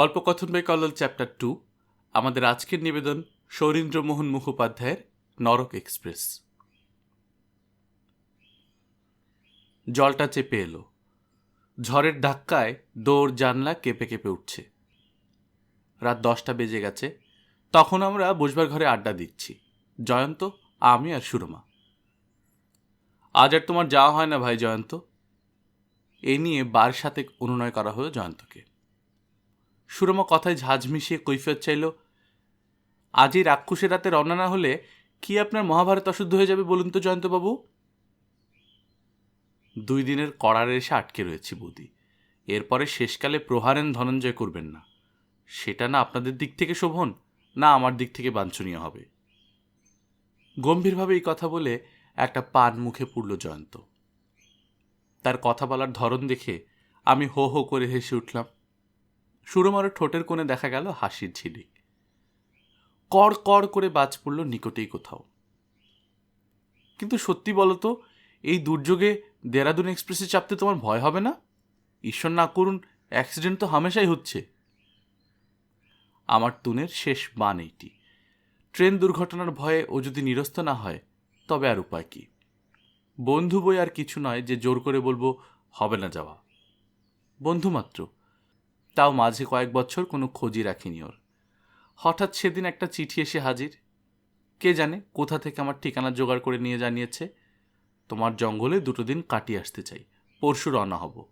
গল্পকথন by Kallol chapter two, আমাদের আজকের নিবেদন সৌরীন্দ্রমোহন মুখোপাধ্যায়ের নরক এক্সপ্রেস। জলটা চেপে এলো। ঝড়ের ধাক্কায় দৌড় জানলা কেঁপে কেঁপে উঠছে। রাত দশটা বেজে গেছে। তখন আমরা বসবার ঘরে আড্ডা দিচ্ছি। জয়ন্ত, আমি আর সুরমা। আজ আর তোমার যাওয়া হয় না ভাই জয়ন্ত? এই নিয়ে বার সাথে অনুনয় করা হলো জয়ন্তকে। সুরমা কথায় ঝাঁঝ মিশিয়ে কৈফিয়ত চাইল, আজই রাক্ষসের রাতে রওনা না হলে কি আপনার মহাভারত অশুদ্ধ হয়ে যাবে বলুন তো জয়ন্তবাবু? দুই দিনের কড়ারে এসে আটকে রয়েছি বৌদি। এরপরে শেষকালে প্রহারেন ধনঞ্জয় করবেন না। সেটা না আপনাদের দিক থেকে শোভন, না আমার দিক থেকে বাঞ্ছনীয় হবে। গম্ভীরভাবে এই কথা বলে একটা পান মুখে পুড়ল জয়ন্ত। তার কথা বলার ধরন দেখে আমি হো হো করে হেসে উঠলাম। সুরমারও ঠোঁটের কোণে দেখা গেল হাসির ঝিলিক কড় কড় করে বাজ পড়ল নিকটেই কোথাও। কিন্তু সত্যি বলতো এই দুর্যোগে দেরাদুন এক্সপ্রেসে চাপতে তোমার ভয় হবে না? ঈশ্বর না করুন, অ্যাক্সিডেন্ট তো হামেশাই হচ্ছে। আমার তুনের শেষ বান এইটি। ট্রেন দুর্ঘটনার ভয়ে ও যদি নিরস্ত না হয়, তবে আর উপায় কি? বন্ধু বই আর কিছু নয় যে জোর করে বলব, হবে না যাওয়া। বন্ধু মাত্র। তাও মাঝে কয়েক বছর কোনো খোঁজই রাখিনি ওর। হঠাৎ সেদিন একটা চিঠি এসে হাজির। কে জানে কোথা থেকে আমার ঠিকানা জোগাড় করে নিয়ে জানিয়েছে। তোমার জঙ্গলে দুটো দিন কাটিয়ে আসতে চাই, পরশু রওনা হব।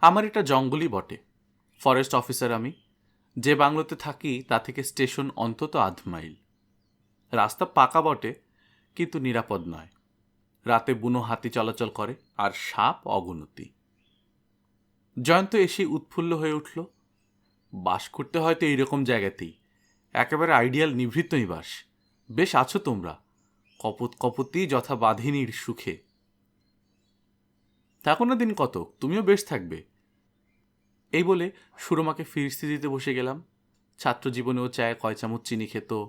আমার এটা জঙ্গলই বটে, ফরেস্ট অফিসার আমি। যে বাংলোতে থাকি, তা থেকে স্টেশন অন্তত আধ মাইল। রাস্তা পাকা বটে, কিন্তু নিরাপদ নয়। রাতে বুনো হাতি চলাচল করে, আর সাপ অগনতি জয়ন্ত এসে উৎফুল্ল হয়ে উঠল। বাস করতে হয়তো এইরকম জায়গাতেই। একেবারে আইডিয়াল নিভৃত নিবাস বেশ আছো তোমরা। কপত কপতি যথা বাধিনীর সুখে। থাকো না দিন কত তুমিও বেশ থাকবে। এই বলে সুরমাকে ফিরস্তি দিতে বসে গেলাম। ছাত্র জীবনেও চায় কয় চামচ চিনি খেত,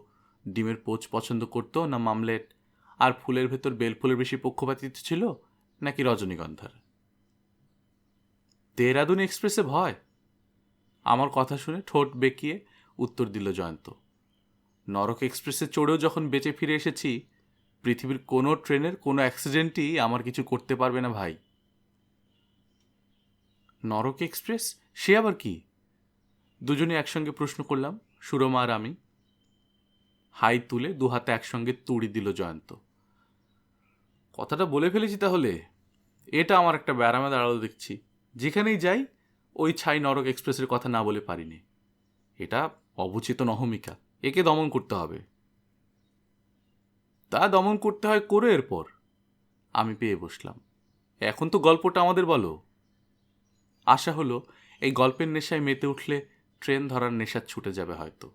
ডিমের পোচ পছন্দ করতো না মামলেট, আর ফুলের ভেতর বেলফুলের বেশি পক্ষপাতিত্ব ছিল নাকি রজনীগন্ধার? দেহরাদুন এক্সপ্রেসে ভয়? আমার কথা শুনে ঠোঁট বেঁকিয়ে উত্তর দিল জয়ন্ত। নরক এক্সপ্রেসে চড়েও যখন বেঁচে ফিরে এসেছি, পৃথিবীর কোনো ট্রেনের কোনো অ্যাক্সিডেন্টই আমার কিছু করতে পারবে না ভাই। নরক এক্সপ্রেস? সে আবার কি? দুজনে একসঙ্গে প্রশ্ন করলাম, সুরমা আর আমি। হাই তুলে দু হাতে একসঙ্গে তুড়ি দিল জয়ন্ত। কথাটা বলে ফেলেছি তাহলে? এটা আমার একটা ব্যারামে দাঁড়াল দেখছি। যেখানেই যাই, ওই ছাই নরক এক্সপ্রেসের কথা না বলে পারিনি। এটা অবচিত নহমিকা। একে দমন করতে হবে। তা দমন করতে হয় করে এরপর? আমি পেয়ে বসলাম। এখন তো গল্পটা আমাদের বলো। আশা হলো, এই গল্পের নেশায় মেতে উঠলে ট্রেন ধরার নেশা ছুটে যাবে হয়তো।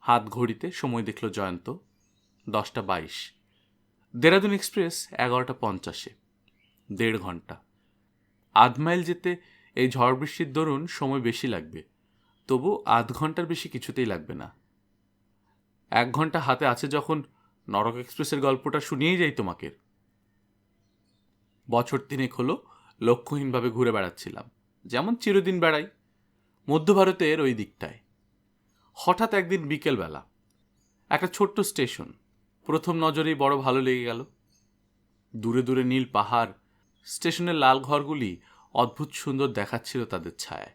হাত ঘড়িতে সময় দেখল জয়ন্ত। দশটা বাইশ। দেরাদুন এক্সপ্রেস এগারোটা পঞ্চাশে। দেড় ঘণ্টা। আধ মাইল যেতে এই ঝড় বৃষ্টির দরুন সময় বেশি লাগবে। তবু আধ ঘণ্টার বেশি কিছুতেই লাগবে না। এক ঘণ্টা হাতে আছে যখন নরক এক্সপ্রেসের গল্পটা শুনিয়েই যাই তোমাকে। বছর তিনেক হলো লক্ষ্যহীনভাবে ঘুরে বেড়াচ্ছিলাম। যেমন চিরদিন বেড়াই, মধ্য ভারতের ওই দিকটায়। হঠাৎ একদিন বিকেলবেলা, একটা ছোট্ট স্টেশন, প্রথম নজরেই বড় ভালো লেগে গেল। দূরে দূরে নীল পাহাড় স্টেশনের লাল ঘরগুলি অদ্ভুত সুন্দর দেখাচ্ছিল তাদের ছায়ায়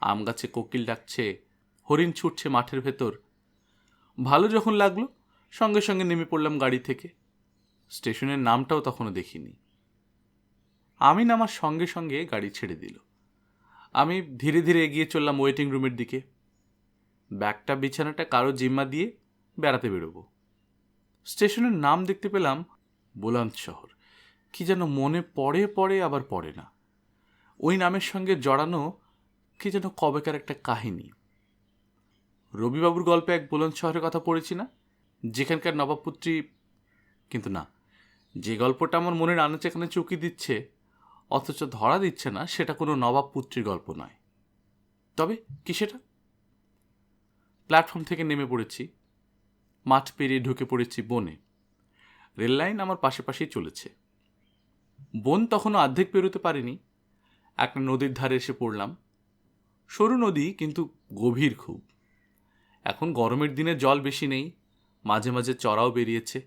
আম গাছে কোকিল ডাকছে, হরিণ ছুটছে মাঠের ভেতর। ভালো যখন লাগল, সঙ্গে সঙ্গে নেমে পড়লাম গাড়ি থেকে। স্টেশনের নামটাও তখনও দেখিনি। আমি নামার সঙ্গে সঙ্গে গাড়ি ছেড়ে দিল। আমি ধীরে ধীরে এগিয়ে চললাম ওয়েটিং রুমের দিকে। ব্যাগটা, বিছানাটা কারও জিম্মা দিয়ে বেড়াতে বেরোবো। স্টেশনের নাম দেখতে পেলাম বোলান্ত শহর। কি যেন মনে পড়ে পড়ে, আবার পড়ে না। ওই নামের সঙ্গে জড়ানো কি যেন কবেকার একটা কাহিনী। রবিবাবুর গল্পে এক বোলান শহরের কথা পড়েছি না? যেখানকার নবাবপুত্রী কিন্তু না, যে গল্পটা আমার মনের আনাচে এখানে চুকি দিচ্ছে, অথচ ধরা দিচ্ছে না, সেটা কোনো নবাব পুত্রীর গল্প নয়। তবে কি সেটা? প্ল্যাটফর্ম থেকে নেমে পড়েছি, মাঠ পেরিয়ে ঢুকে পড়েছি বনে। রেললাইন আমার পাশে পাশেই চলেছে। বন তখনও অর্ধেক পেরোতে পারেনি। একটা নদীর ধারে এসে পড়লাম। সরু নদী, কিন্তু গভীর খুব। এখন গরমের দিনে জল বেশি নেই, মাঝে মাঝে চড়াও বেরিয়েছে।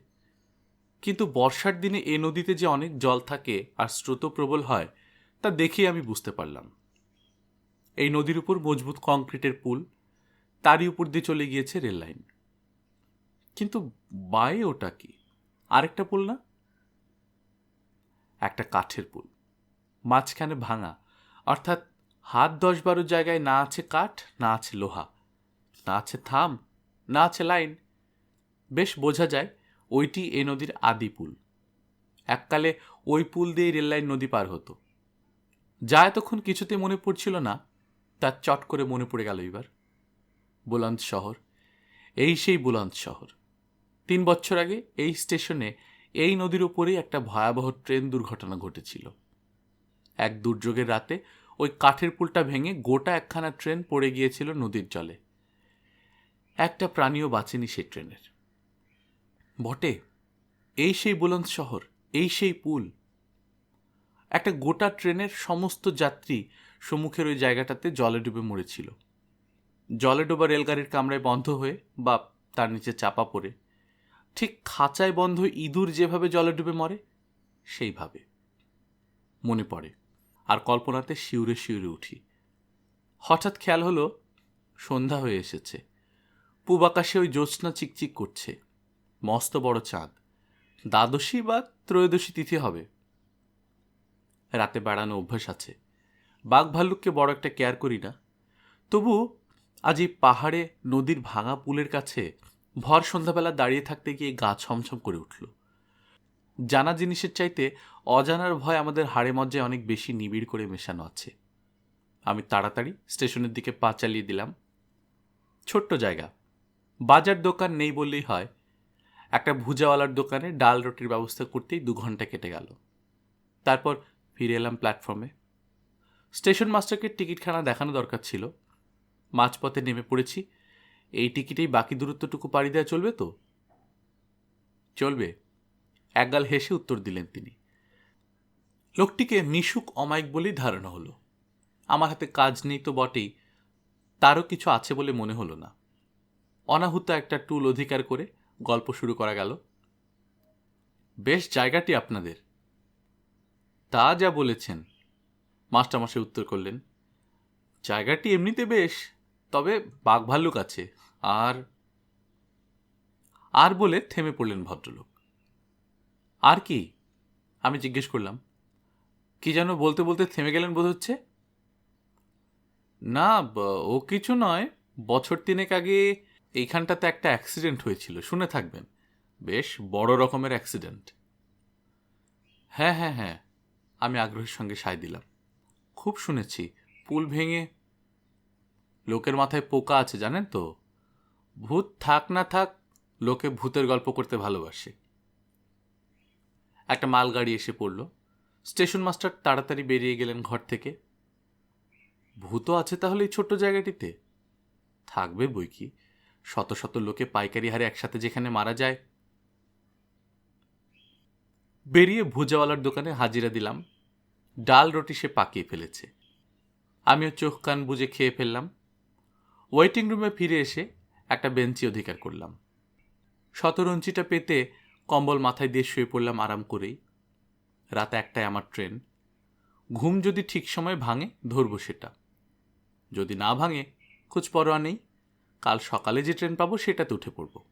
কিন্তু বর্ষার দিনে এ নদীতে যে অনেক জল থাকে আর স্রোত প্রবল হয়, তা দেখেই আমি বুঝতে পারলাম। এই নদীর উপর মজবুত কংক্রিটের পুল, তারই উপর দিয়ে চলে গিয়েছে রেল লাইন কিন্তু বায়ে ওটা কি? আরেকটা পুল না? একটা কাঠের পুল। মাঝখানে ভাঙা। অর্থাৎ হাত দশ বারো জায়গায় না আছে কাঠ, না আছে লোহা। না আছে থাম, না আছে লাইন। বেশ বোঝা যায়, ওইটি এ নদীর আদি পুল। এককালে ওই পুল দিয়ে রেললাইন নদী পার হতো। যা এতক্ষণ কিছুতে মনে পড়ছিল না তার চট করে মনে পড়ে গেল এবার। বুলন্দ শহর। এই সেই বুলন্দ শহর। তিন বছর আগে এই স্টেশনে এই নদীর উপরেই একটা ভয়াবহ ট্রেন দুর্ঘটনা ঘটেছিল। এক দুর্যোগের রাতে ওই কাঠের পুলটা ভেঙে গোটা একখানা ট্রেন পড়ে গিয়েছিল নদীর জলে। একটা প্রাণীও বাঁচেনি সেই ট্রেনের। বটে, এই সেই বুলন্দ শহর, এই সেই পুল। একটা গোটা ট্রেনের সমস্ত যাত্রী সম্মুখের ওই জায়গাটাতে জলে ডুবে মরেছিল। জলে ডোবা রেলগাড়ির কামরায় বন্ধ হয়ে বা তার নিচে চাপা পড়ে ঠিক খাঁচায় বন্ধ ইঁদুর যেভাবে জলে ডুবে মরে, সেইভাবে। মনে পড়ে, আর কল্পনাতে শিউরে শিউরে উঠি। হঠাৎ খেয়াল হলো, সন্ধ্যা হয়ে এসেছে। পূব আকাশে ওই জ্যোৎস্না চিকচিক করছে। মস্ত বড় চাঁদ। দ্বাদশী বা ত্রয়োদশী তিথি হবে। রাতে বেড়ানো অভ্যাস আছে। বাঘ ভাল্লুককে বড় একটা কেয়ার করি না। তবু আজ এই পাহাড়ে নদীর ভাঙা পুলের কাছে ভর সন্ধ্যাবেলা দাঁড়িয়ে থাকতে গিয়ে গা ছমছম করে উঠল। জানা জিনিসের চাইতে অজানার ভয় আমাদের হাড়ে মজ্জায় অনেক বেশি নিবিড় করে মেশানো আছে। আমি তাড়াতাড়ি স্টেশনের দিকে পা চালিয়ে দিলাম। ছোট্ট জায়গা। বাজার দোকান নেই বললেই হয়। একটা ভুজাওয়ালার দোকানে ডাল রুটির ব্যবস্থা করতেই দু ঘণ্টা কেটে গেল। তারপর ফিরে এলাম প্ল্যাটফর্মে। স্টেশন মাস্টারকে টিকিটখানা দেখানো দরকার ছিল। মাঝপথে নেমে পড়েছি। এই টিকিটেই বাকি দূরত্বটুকু পাড়ি দেওয়া চলবে তো? চলবে। একগাল হেসে উত্তর দিলেন তিনি। লোকটিকে মিশুক অমায়িক বলেই ধারণা হলো। আমার হাতে কাজ নেই তো বটেই, তারও কিছু আছে বলে মনে হলো না। অনাহুত একটা টুল অধিকার করে গল্প শুরু করা গেল। বেশ, জায়গাটি আপনাদের। তা যা বলেছেন, মাস্টারমশাই উত্তর করলেন। জায়গাটি এমনিতে বেশ তবে বাঘ ভাল্লুক আছে। আর আর বলে থেমে পড়লেন ভদ্রলোক। আর কি? আমি জিজ্ঞেস করলাম। কি যেন বলতে বলতে থেমে গেলেন বোধ হচ্ছে? না ও কিছু নয়। বছর তিনেক আগে এইখানটাতে একটা অ্যাক্সিডেন্ট হয়েছিল, শুনে থাকবেন। বেশ বড় রকমের অ্যাক্সিডেন্ট। হ্যাঁ হ্যাঁ হ্যাঁ আমি আগ্রহের সঙ্গে সায় দিলাম। খুব শুনেছি, পুল ভেঙে লোকের মাথায় পোকা আছে, জানেন তো? ভূত থাক না থাক, লোকে ভূতের গল্প করতে ভালোবাসে। একটা মালগাড়ি এসে পড়ল। স্টেশন মাস্টার তাড়াতাড়ি বেরিয়ে গেলেন ঘর থেকে। ভূতও আছে তাহলে এই ছোট্ট জায়গাটিতে? থাকবে বই কি? শত শত লোকে পাইকারি হারে একসাথে যেখানে মারা যায়। বেরিয়ে ভুজাওয়ালার দোকানে হাজিরা দিলাম। ডাল রুটি সে পাকিয়ে ফেলেছে। আমিও চোখ কান বুজে খেয়ে ফেললাম। ওয়েটিং রুমে ফিরে এসে একটা বেঞ্চি অধিকার করলাম। শতরঞ্চিটা পেতে কম্বল মাথায় দিয়ে শুয়ে পড়লাম আরাম করেই। রাত একটায় আমার ট্রেন। ঘুম যদি ঠিক সময় ভাঙে, ধরবো সেটা। যদি না ভাঙে, খোঁজ পরোয়া নেই। কাল সকালে যে ট্রেন পাবো, সেটাতে উঠে পড়ব।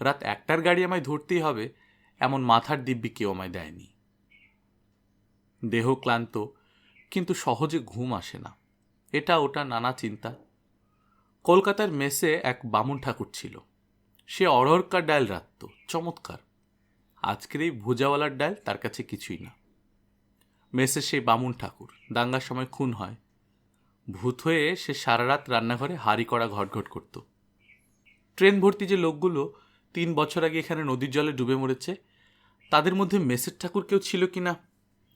রাত একটার গাড়ি আমায় ধরতেই হবে, এমন মাথার দিব্যি কেউ আমায় দেয়নি। দেহ ক্লান্ত, কিন্তু সহজে ঘুম আসে না। এটা ওটা নানা চিন্তা। কলকাতার মেসে এক বামুন ঠাকুর ছিল। সে অরহরকার ডাল রাখত চমৎকার। আজকের এই ভুজাওয়ালার ডাল তার কাছে কিছুই না। মেসে সেই বামুন ঠাকুর, দাঙ্গার সময় খুন হয়। ভূত হয়ে সে সারা রাত রান্নাঘরে হাড়ি করা ঘটঘট করত। ট্রেন ভর্তি যে লোকগুলো তিন বছর আগে এখানে নদীর জলে ডুবে মরেছে, তাদের মধ্যে মেসের ঠাকুর কেউ ছিল কি না,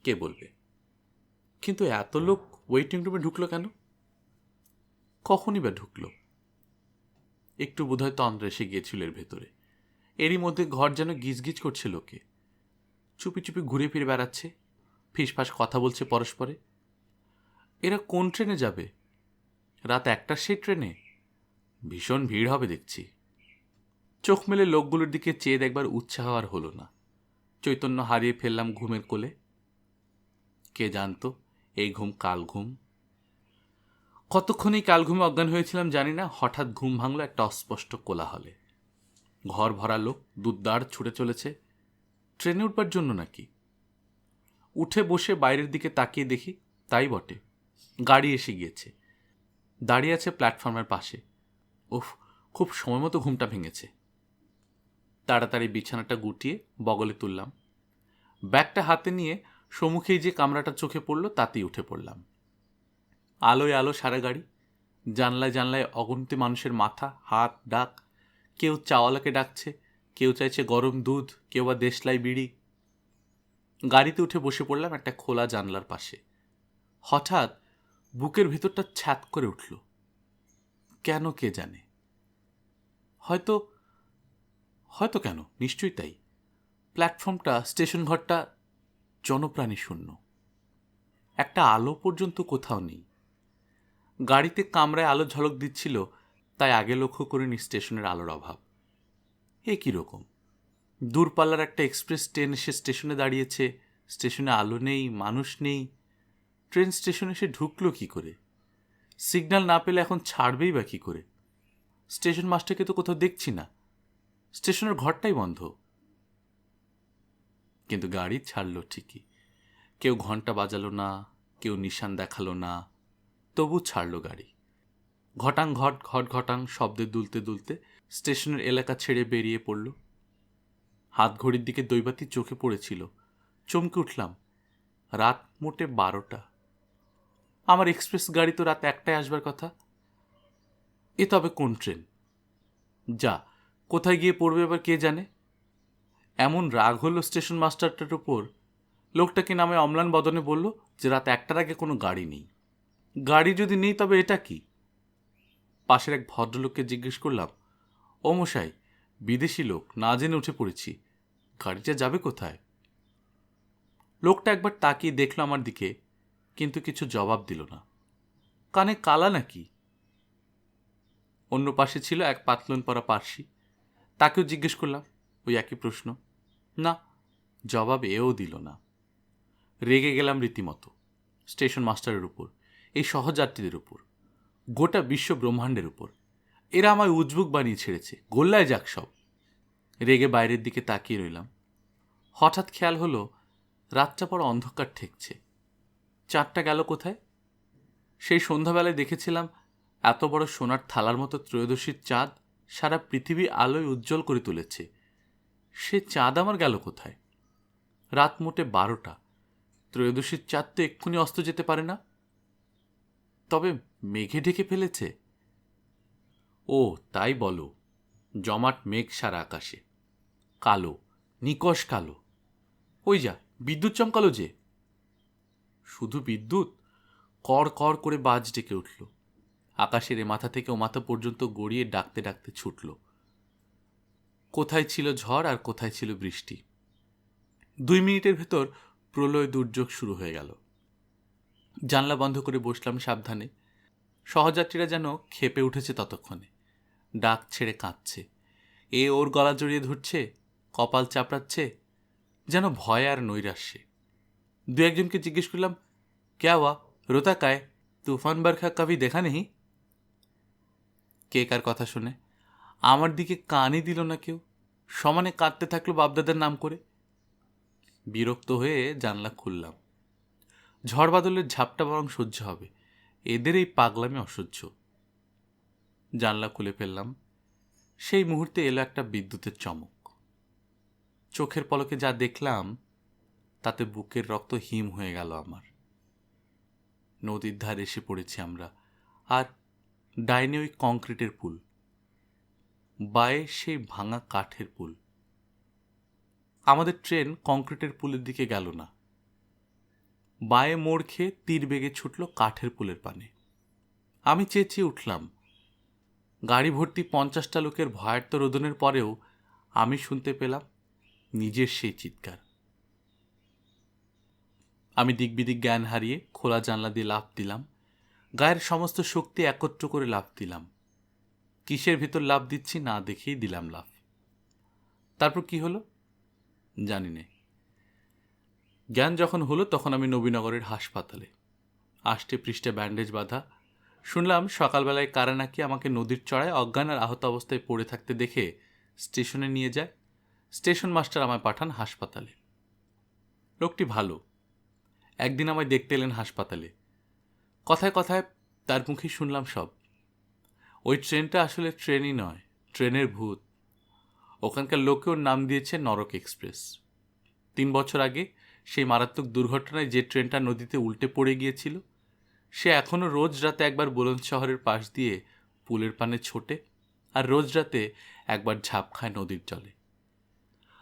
কে বলবে? কিন্তু এত লোক ওয়েটিং রুমে ঢুকলো কেন? কখনই বা ঢুকলো? একটু বোধহয় তন্দ্র এসে গিয়েছিল এর ভেতরে। এরই মধ্যে ঘর যেন গিজগিজ করছে লোকে। চুপি চুপি ঘুরে ফিরে বেড়াচ্ছে, ফিসফাস কথা বলছে পরস্পরে। এরা কোন ট্রেনে যাবে? রাত একটার সেই ট্রেনে? ভীষণ ভিড় হবে দেখছি। চোখ মেলে লোকগুলোর দিকে চেয়ে দেখবার উৎসাহ আর হলো না। চৈতন্য হারিয়ে ফেললাম ঘুমের কোলে। কে জানতো, এই ঘুম কাল ঘুম। কতক্ষণই কাল ঘুমে অজ্ঞান হয়েছিলাম জানি না, হঠাৎ ঘুম ভাঙলো একটা অস্পষ্ট কোলাহলে। ঘর ভরা লোক দুদ্দার ছুটে চলেছে। ট্রেনে উঠবার জন্য নাকি? উঠে বসে বাইরের দিকে তাকিয়ে দেখি তাই বটে। গাড়ি এসে গিয়েছে। দাঁড়িয়ে আছে প্ল্যাটফর্মের পাশে। উফ, খুব সময় মতো ঘুমটা ভেঙেছে। তাড়াতাড়ি বিছানাটা গুটিয়ে বগলে তুললাম। ব্যাগটা হাতে নিয়ে সম্মুখেই যে কামরাটা চোখে পড়ল, তাতেই উঠে পড়লাম। আলোয় আলো সারা গাড়ি, জানলায় জানলায় অগন্তি মানুষের মাথা, হাত, ডাক। কেউ চাওয়ালাকে ডাকছে, কেউ চাইছে গরম দুধ, কেউ বা দেশলাই বিড়ি। গাড়িতে উঠে বসে পড়লাম একটা খোলা জানলার পাশে। হঠাৎ বুকের ভেতরটা ছ্যাত করে উঠল। কেন কে জানে? হয়তো হয়তো কেন? নিশ্চয়ই তাই। প্ল্যাটফর্মটা স্টেশন ঘরটা জনপ্রাণী শূন্য একটা আলো পর্যন্ত কোথাও নেই। গাড়িতে কামরায় আলো ঝলক দিচ্ছিল, তাই আগে লক্ষ্য করিনি স্টেশনের আলোর অভাব। এ কীরকম দূরপাল্লার একটা এক্সপ্রেস ট্রেন এসে স্টেশনে দাঁড়িয়েছে, স্টেশনে আলো নেই, মানুষ নেই। ট্রেন স্টেশনে এসে ঢুকলো কি করে? সিগন্যাল না পেলে এখন ছাড়বেই বা কী করে? স্টেশন মাস্টারকে তো কোথাও দেখছি না। স্টেশনের ঘরটাই বন্ধ। কিন্তু গাড়ি ছাড়লো ঠিকই। কেউ ঘণ্টা বাজালো না, কেউ নিশান দেখাল না তবু ছাড়লো গাড়ি। ঘটাং ঘট ঘট ঘটাং শব্দে দুলতে দুলতে স্টেশনের এলাকা ছেড়ে বেরিয়ে পড়ল। হাত ঘড়ির দিকে দৈবাতি চোখে পড়েছিল। চমকে উঠলাম, রাত মোটে বারোটা। আমার এক্সপ্রেস গাড়ি তো রাত একটায় আসবার কথা। এ তবে কোন ট্রেন? যা, কোথায় গিয়ে পড়বে এবার কে জানে? এমন রাগ হলো স্টেশন মাস্টারটার উপর। লোকটাকে নামে অম্লান বদনে বলল যে রাত একটার আগে কোনো গাড়ি নেই। গাড়ি যদি নেই, তবে এটা কি? পাশের এক ভদ্রলোককে জিজ্ঞেস করলাম, ও মশাই, বিদেশি লোক, না জেনে উঠে পড়েছি। গাড়িটা যাবে কোথায়? লোকটা একবার তাকিয়ে দেখল আমার দিকে, কিন্তু কিছু জবাব দিল না। কানে কালা নাকি? অন্য পাশে ছিল এক পাতলন পরা পার্সি। তাকেও জিজ্ঞেস করলাম, ওই একই প্রশ্ন। না, জবাব এও দিল না। রেগে গেলাম রীতিমতো, স্টেশন মাস্টারের উপর। এই সহযাত্রীদের উপর, গোটা বিশ্ব ব্রহ্মাণ্ডের উপর। এরা আমায় উজবুক বানিয়ে ছেড়েছে, গোল্লায় যাক সব। রেগে বাইরের দিকে তাকিয়ে রইলাম। হঠাৎ খেয়াল হলো, রাতটা পর অন্ধকার ঠেকছে। চারটা গেল কোথায়? সেই সন্ধ্যাবেলায় দেখেছিলাম, এত বড় সোনার থালার মতো ত্রয়োদশীর চাঁদ সারা পৃথিবী আলোয় উজ্জ্বল করে তুলেছে। সে চাঁদ আমার গেল কোথায়? রাত মোটে বারোটা। ত্রয়োদশীর চাঁদ তো এক্ষুনি অস্ত যেতে পারে না। তবে মেঘে ঢেকে ফেলেছে। ও, তাই বলো। জমাট মেঘ সারা আকাশে। কালো, নিকশ কালো। ওই যা, বিদ্যুৎ চমকালো যে। শুধু বিদ্যুৎ? কর কর করে বাজ ডেকে উঠল। আকাশের এ মাথা থেকে ও মাথা পর্যন্ত গড়িয়ে ডাকতে ডাকতে ছুটল। কোথায় ছিল ঝড় আর কোথায় ছিল বৃষ্টি? দুই মিনিটের ভেতর প্রলয় দুর্যোগ শুরু হয়ে গেল। জানলা বন্ধ করে বসলাম সাবধানে। সহযাত্রীরা যেন খেপে উঠেছে ততক্ষণে। ডাক ছেড়ে কাঁদছে। এ ওর গলা জড়িয়ে ধরছে, কপাল চাপড়াচ্ছে, যেন ভয় আর নৈরাশ্যে। দু একজনকে জিজ্ঞেস করলাম, ক্যা ওয়া রোতা কায়? তুফান বারখা কবি দেখা নেই কে কার কথা শুনে, আমার দিকে কানই দিল না কেউ। সমানে কাঁদতে থাকল বাপদাদার নাম করে। বিরক্ত হয়ে জানলা খুললাম। ঝড় বাদলের ঝাপটা বরং সহ্য হবে। এদের এই পাগলামি অসহ্য। জানলা খুলে ফেললাম। সেই মুহূর্তে এলো একটা বিদ্যুতের চমক। চোখের পলকে যা দেখলাম, তাতে বুকের রক্ত হিম হয়ে গেল আমার। নদীর ধারে এসে পড়েছি আমরা, আর ডাইনে ওই কংক্রিটের পুল। বায়ে সেই ভাঙা কাঠের পুল। আমাদের ট্রেন কংক্রিটের পুলের দিকে গেল না। বায়ে মোড় খেয়ে তীর বেগে ছুটল কাঠের পুলের পানে। আমি চেঁচিয়ে উঠলাম। গাড়ি ভর্তি পঞ্চাশটা লোকের ভয়ার্ত রোদনের পরেও আমি শুনতে পেলাম নিজের সেই চিৎকার। আমি দিকবিদিক জ্ঞান হারিয়ে খোলা জানলা দিয়ে লাফ দিলাম। গায়ের সমস্ত শক্তি একত্র করে লাফ দিলাম। কিসের ভিতর লাফ দিচ্ছি না দেখেই দিলাম লাভ তারপর কি হলো? জানি না। জ্ঞান যখন হলো, তখন আমি নবীনগরের হাসপাতালে। আষ্টে পৃষ্ঠে ব্যান্ডেজ বাঁধা। শুনলাম সকালবেলায় কারা নাকি আমাকে নদীর চড়ায় অজ্ঞান আর আহত অবস্থায় পড়ে থাকতে দেখে স্টেশনে নিয়ে যায়। স্টেশন মাস্টার আমায় পাঠান হাসপাতালে। লোকটি ভালো। একদিন আমায় দেখতে এলেন হাসপাতালে। কথায় কথায় তার মুখে শুনলাম সব। ওই ট্রেনটা আসলে ট্রেনই নয়, ট্রেনের ভূত। ওখানকার লোকে ওর নাম দিয়েছে নরক এক্সপ্রেস। তিন বছর আগে সেই মারাত্মক দুর্ঘটনায় যে ট্রেনটা নদীতে উল্টে পড়ে গিয়েছিল, সে এখনও রোজ রাতে একবার বুলন্দ শহরের পাশ দিয়ে পুলের পানে ছোটে আর রোজ রাতে একবার ঝাঁপ খায় নদীর জলে।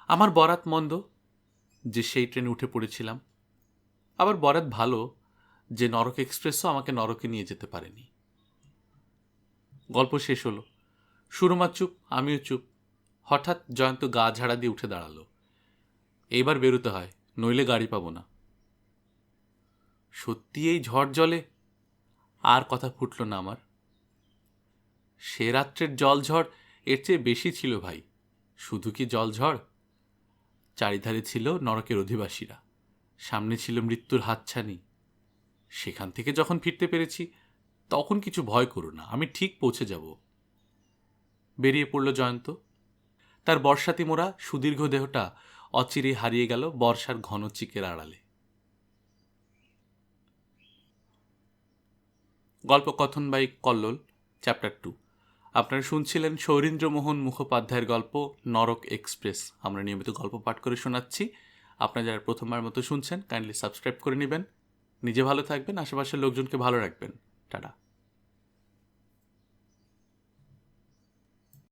আমার বরাত মন্দ যে সেই ট্রেনে উঠে পড়েছিলাম। আবার বরাত ভালো যে নরক এক্সপ্রেসও আমাকে নরকে নিয়ে যেতে পারেনি। গল্প শেষ হলো। সুরমা চুপ, আমিও চুপ। হঠাৎ জয়ন্ত গা ঝাড়া দিয়ে উঠে দাঁড়াল। এইবার বেরোতে হয়। নইলে গাড়ি পাবো না। সত্যি এই ঝড় জলে আর কথা ফুটল না আমার। সে রাত্রের জল ঝড় এর চেয়ে বেশি ছিল ভাই। শুধু কি জল ঝড়? চারিধারে ছিল নরকের অধিবাসীরা। সামনে ছিল মৃত্যুর হাতছানি। সেখান থেকে যখন ফিরতে পেরেছি, তখন কিছু ভয় করো না, আমি ঠিক পৌঁছে যাব। বেরিয়ে পড়ল জয়ন্ত। তার বর্ষাতি মোড়া সুদীর্ঘ দেহটা অচিরে হারিয়ে গেল বর্ষার ঘন চিকের আড়ালে। গল্প কথন বাই কল্লোল চ্যাপ্টার টু আপনারা শুনছিলেন সৌরীন্দ্রমোহন মুখোপাধ্যায়ের গল্প নরক এক্সপ্রেস। আমরা নিয়মিত গল্প পাঠ করে শোনাচ্ছি। আপনারা যারা প্রথমবার মতো শুনছেন কাইন্ডলি সাবস্ক্রাইব করে নেবেন। নিজে ভালো থাকবেন, আশেপাশের লোকজনকে ভালো রাখবেন। টাটা।